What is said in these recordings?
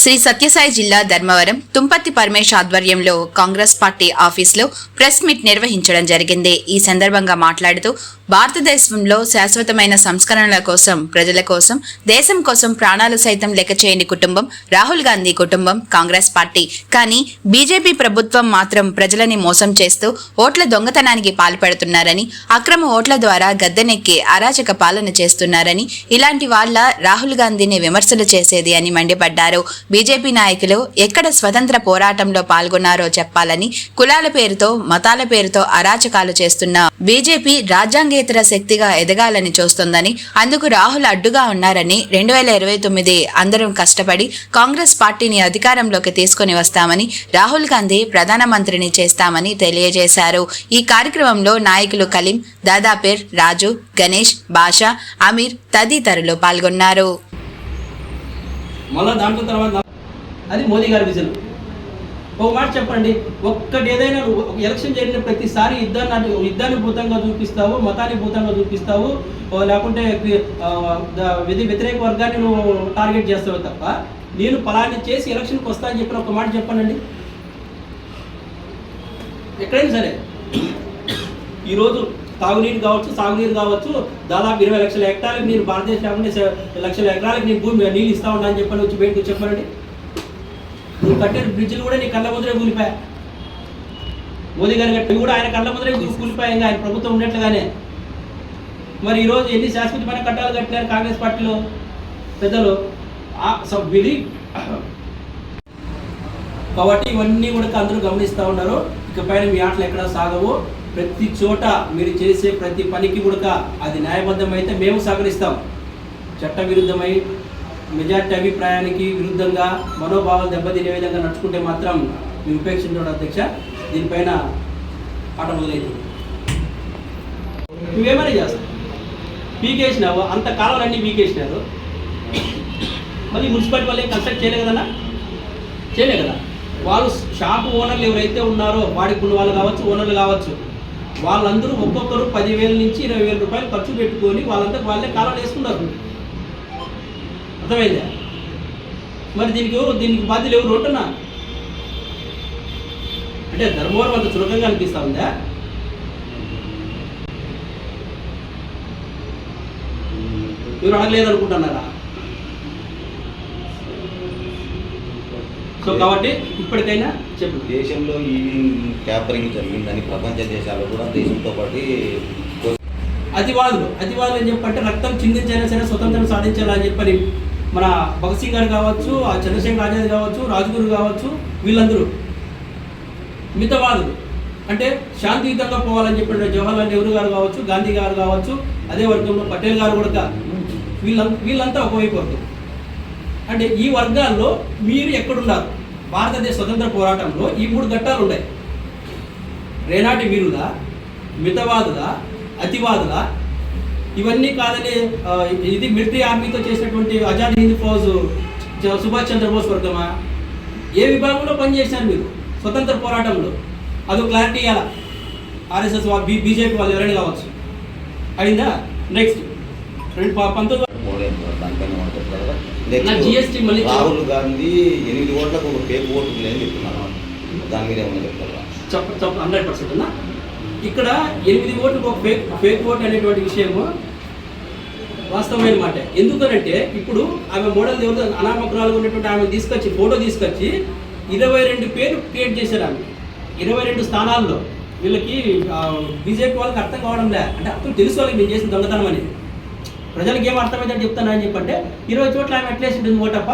శ్రీ సత్యసాయి జిల్లా ధర్మవరం తుంపత్తి పరమేష్ ఆధ్వర్యంలో కాంగ్రెస్ పార్టీ ఆఫీసులో ప్రెస్ మీట్ నిర్వహించడం జరిగింది. ఈ సందర్భంగా మాట్లాడుతూ భారతదేశంలో శాశ్వతమైన సంస్కరణల కోసం ప్రజల కోసం దేశం కోసం ప్రాణాలు సైతం లెక్క చేయని కుటుంబం రాహుల్ గాంధీ కుటుంబం కాంగ్రెస్ పార్టీ. కానీ బీజేపీ ప్రభుత్వం మాత్రం ప్రజలని మోసం చేస్తూ ఓట్ల దొంగతనానికి పాల్పడుతున్నారని అక్రమ ఓట్ల ద్వారా గద్దెనెక్కి అరాచక పాలన చేస్తున్నారని ఇలాంటి వాళ్ళ రాహుల్ గాంధీని విమర్శలు చేసేది అని మండిపడ్డారు. బీజేపీ నాయకులు ఎక్కడ స్వతంత్ర పోరాటంలో పాల్గొన్నారో చెప్పాలని కులాల పేరుతో మతాల పేరుతో అరాచకాలు చేస్తున్న బీజేపీ రాజ్యాంగేతర శక్తిగా ఎదగాలని చూస్తోందని అందుకు రాహుల్ అడ్డుగా ఉన్నారని రెండు వేల ఇరవై తొమ్మిది అందరం కష్టపడి కాంగ్రెస్ పార్టీని అధికారంలోకి తీసుకొని వస్తామని రాహుల్ గాంధీ ప్రధానమంత్రిని చేస్తామని తెలియజేశారు. ఈ కార్యక్రమంలో నాయకులు కలీం దాదాపేర్ రాజు గణేష్ బాషా అమీర్ తదితరులు పాల్గొన్నారు. మళ్ళా దాంట్లో తర్వాత అది మోదీ గారి విజన్. ఒక మాట చెప్పండి ఒక్కటి ఏదైనా ఎలక్షన్ జరిగిన ప్రతిసారి యుద్ధాన్ని యుద్ధాన్ని భూతంగా చూపిస్తావు మతాన్ని భూతంగా చూపిస్తావు లేకుంటే వ్యతిరేక వర్గాన్ని నువ్వు టార్గెట్ చేస్తావు తప్ప నేను పలాని చేసి ఎలక్షన్కి వస్తా అని చెప్పిన ఒక మాట చెప్పానండి ఎక్కడైనా సరే ఈరోజు తాగునీరు కావచ్చు సాగునీరు కావచ్చు దాదాపు ఇరవై లక్షల హెక్టార్లకు నేను భారతదేశంలో లక్షల ఎకరాలకు నేను భూమి నీళ్ళు ఇస్తా ఉన్నా అని చెప్పని వచ్చి బయటకు చెప్పానండి నువ్వు కట్టిన బ్రిడ్జ్లు కూడా నీ కళ్ళ ముందరే కూలిపోయా మోదీ గారి కట్టి కూడా ఆయన కళ్ళ ముందరే కూ- ఆయన ప్రభుత్వం ఉన్నట్లుగానే. మరి ఈరోజు ఎన్ని శాశ్వతమైన కట్టాలు కట్టినారు కాంగ్రెస్ పార్టీలో? పెద్దలు ఆ కాబట్టి ఇవన్నీ కూడా అందరూ గమనిస్తూ ఉన్నారు. ఇకపైన మీ ఆటలు ఎక్కడ సాగవు. ప్రతి చోట మీరు చేసే ప్రతి పనికి కూడా అది న్యాయబద్ధమైతే మేము సహకరిస్తాం. చట్ట విరుద్ధమై మెజార్టీ అభిప్రాయానికి విరుద్ధంగా మనోభావాలు దెబ్బతినే విధంగా నడుచుకుంటే మాత్రం మీరు ఉపేక్షించడం అధ్యక్ష. దీనిపైన పాట మొదలైతుంది నువ్వేమైనా చేస్తావు? పీకేసినావు? అంత కాలాలన్నీ పీకేసినారు. మళ్ళీ మున్సిపాలిటీ వాళ్ళు కన్స్ట్రక్ట్ చేయలే కదన్నా? చేయలే కదా? వాళ్ళు షాపు ఓనర్లు ఎవరైతే ఉన్నారో వాడికి వాళ్ళు కావచ్చు ఓనర్లు కావచ్చు వాళ్ళందరూ ఒక్కొక్కరు పదివేల నుంచి ఇరవై వేల రూపాయలు ఖర్చు పెట్టుకొని వాళ్ళంతా వాళ్ళే కాలాలు వేసుకున్నారు. అర్థమైందా? మరి దీనికి ఎవరు దీనికి బాధ్యులు ఎవరు? ఉంటున్నా అంటే ధర్మవరం అంత చులకంగా అనిపిస్తా ఉందా? మీరు అడగలేదు అనుకుంటున్నారా సో కాబట్టి ఇప్పటికైనా చెప్పు. దేశంలో ఈవినింగ్ ట్యాపరింగ్ జరిగిందని ప్రపంచ దేశాలు కూడా దేశంతో పాటు అతివాదులు అతివాదులు అని చెప్పంటే రక్తం చిందించైనా సరే స్వతంత్రం సాధించాలని చెప్పని మన భగత్ సింగ్ గారు కావచ్చు ఆ చంద్రశేఖర్ ఆజాద్ కావచ్చు రాజ్గురు కావచ్చు వీళ్ళందరూ మితవాదులు అంటే శాంతియుతంగా పోవాలని చెప్పిన జవహర్లాల్ నెహ్రూ గారు కావచ్చు గాంధీ గారు కావచ్చు అదే వర్గంలో పటేల్ గారు కూడా వీళ్ళంతా వీళ్ళంతా ఒకవైపు వర్గం. అంటే ఈ వర్గాల్లో మీరు ఎక్కడున్నారు? భారతదేశ స్వతంత్ర పోరాటంలో ఈ మూడు ఘట్టాలు ఉన్నాయి. రేనాటి వీరుల మితవాదుల అతివాదుల? ఇవన్నీ కాదని ఇది మిలిటరీ ఆర్మీతో చేసినటువంటి ఆజాద్ హింద్ ఫౌజ్ సుభాష్ చంద్రబోస్ వర్గమా? ఏ విభాగంలో పనిచేశారు మీరు స్వతంత్ర పోరాటంలో? అది క్లారిటీ ఇవ్వాలా ఆర్ఎస్ఎస్ బీ బీజేపీ వాళ్ళు ఎవరైనా కావచ్చు. అయిందా నెక్స్ట్. రెండు పంతొమ్మిది రాహుల్ గాంధీ ఎనిమిది ఓట్లకు ఒక ఫేక్ ఓటు లేని చెప్తున్నారు. దాని మీద ఏమన్నా చెప్తారా? చెప్ప చెప్ప హండ్రెడ్ పర్సెంట్ ఉన్నా ఇక్కడ ఎనిమిది ఓట్లు ఒక ఫేక్ ఫేక్ ఓట్ అనేటువంటి విషయము వాస్తవమైన మాట. ఎందుకనంటే ఇప్పుడు ఆమె మోడల్ దేవుడు అనామకురాలుగా ఉన్నటువంటి ఆమె తీసుకొచ్చి ఫోటో తీసుకొచ్చి ఇరవై రెండు పేర్లు క్రియేట్ చేశారు ఆమె. ఇరవై రెండు స్థానాల్లో వీళ్ళకి బీజేపీ వాళ్ళకి అర్థం కావడం లే. అంటే అర్థం తెలుసు వాళ్ళకి మేము చేసిన దొంగతనం అనేది. ప్రజలకు ఏం అర్థమైందని చెప్తాను అని చెప్పంటే ఇరవై చోట్ల ఆమె అట్లేసి ఉంటుంది ఓటప్ప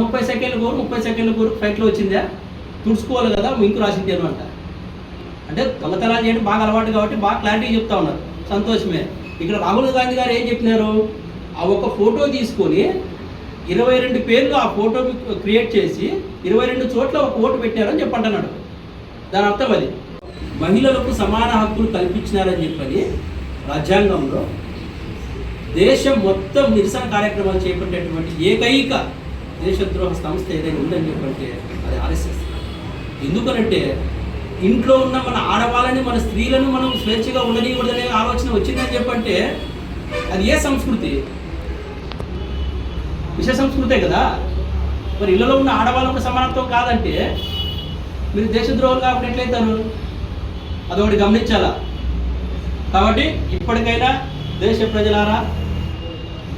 ముప్పై సెకండ్ల కోరు ముప్పై సెకండ్ల కోరు ఫైట్లో వచ్చిందా? తుడుచుకోవాలి కదా ఇంకు రాసింది అంట. అంటే దొంగతనాలు చేయడం బాగా అలవాటు కాబట్టి బాగా క్లారిటీ చెప్తా ఉన్నారు. సంతోషమే. ఇక్కడ రాహుల్ గాంధీ గారు ఏం చెప్పినారు? ఆ ఒక ఫోటో తీసుకొని ఇరవై రెండు పేర్లు ఆ ఫోటో క్రియేట్ చేసి ఇరవై రెండు చోట్ల ఒక ఓటు పెట్టారని చెప్పంటున్నాడు. దాని అర్థం అది. మహిళలకు సమాన హక్కులు కల్పించినారని చెప్పని రాజ్యాంగంలో దేశం మొత్తం నిరసన కార్యక్రమాలు చేపట్టేటువంటి ఏకైక దేశద్రోహ సంస్థ ఏదైనా ఉందని చెప్పంటే అది ఆర్ఎస్ఎస్. ఎందుకనంటే ఇంట్లో ఉన్న మన ఆడవాళ్ళని మన స్త్రీలను మనం స్వేచ్ఛగా ఉండనికూడదనే ఆలోచన వచ్చిందని చెప్పంటే అది ఏ సంస్కృతి? విష సంస్కృతే కదా. మరి ఇళ్ళలో ఉన్న ఆడవాళ్ళకు సమానత్వం కాదంటే మీరు దేశద్రోహులు కాబట్టి ఎట్లయితారు? అదొకటి గమనించాలా? కాబట్టి ఇప్పటికైనా దేశ ప్రజలారా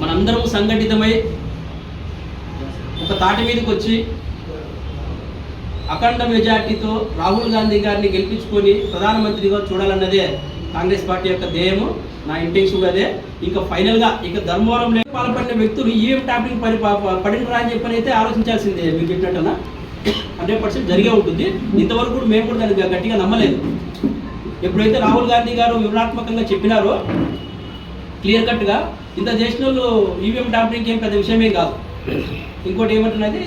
మనందరం సంఘటితమై ఒక తాటి మీదకి వచ్చి అఖండ మెజార్టీతో రాహుల్ గాంధీ గారిని గెలిపించుకొని ప్రధానమంత్రిగా చూడాలన్నదే కాంగ్రెస్ పార్టీ యొక్క ధ్యేయము. నా ఇంటెన్షన్ అదే. ఇంకా ఫైనల్గా ఇక ధర్మవరంలో పాల్పడిన వ్యక్తులు ఈవీఎం ట్యాపింగ్ పడి ప- పడినరా అని చెప్పని అయితే ఆలోచించాల్సిందే మీరు చెప్పినట్టున్నా హండ్రెడ్ పర్సెంట్ జరిగే ఉంటుంది. ఇంతవరకు కూడా మేము కూడా దానికి గట్టిగా నమ్మలేదు. ఎప్పుడైతే రాహుల్ గాంధీ గారు వివరణాత్మకంగా చెప్పినారో క్లియర్ కట్గా ఇంత చేసిన వాళ్ళు ఈవీఎం ట్యాంపరింగ్ ఏం పెద్ద విషయమే కాదు. ఇంకోటి ఏమంటున్నది?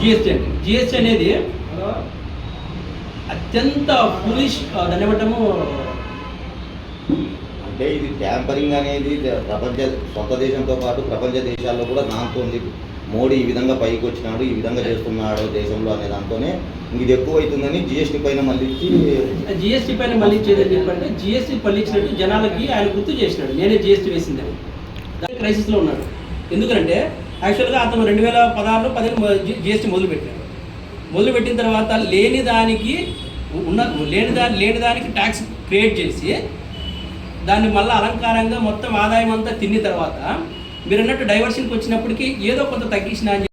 జిఎస్టీ అంటే జిఎస్టీ అనేది అత్యంత పులిష్ దాన్ని ఏమంటాము? అంటే ఇది ట్యాంపరింగ్ అనేది ప్రపంచ సొంత దేశంతో పాటు ప్రపంచ దేశాల్లో కూడా నాంతోంది మోడీ ఈ విధంగా పైకి వచ్చినాడు ఈ విధంగా చేస్తున్నాడు దేశంలో అనే దాంతోనే ఇది ఎక్కువ అవుతుందని జిఎస్టీ పైన మళ్ళీ ఇచ్చి జిఎస్టీ పైన మళ్ళీ ఇచ్చేది చెప్పంటే జిఎస్టీ పల్లించినట్టు జనాలకి ఆయన గుర్తు చేసినాడు. నేనే జిఎస్టీ వేసిందని దాని క్రైసిస్లో ఉన్నాడు. ఎందుకంటే యాక్చువల్గా అతను రెండు వేల పదహారులో పదిహేను జిఎస్టీ మొదలుపెట్టాడు. మొదలుపెట్టిన తర్వాత లేని దానికి ఉన్న లేని దాని లేని దానికి ట్యాక్స్ క్రియేట్ చేసి దాన్ని మళ్ళీ అలంకారంగా మొత్తం ఆదాయం అంతా తిన్న తర్వాత మీరు అన్నట్టు డైవర్షన్కి వచ్చినప్పటికీ ఏదో కొంత తగ్గించిన అని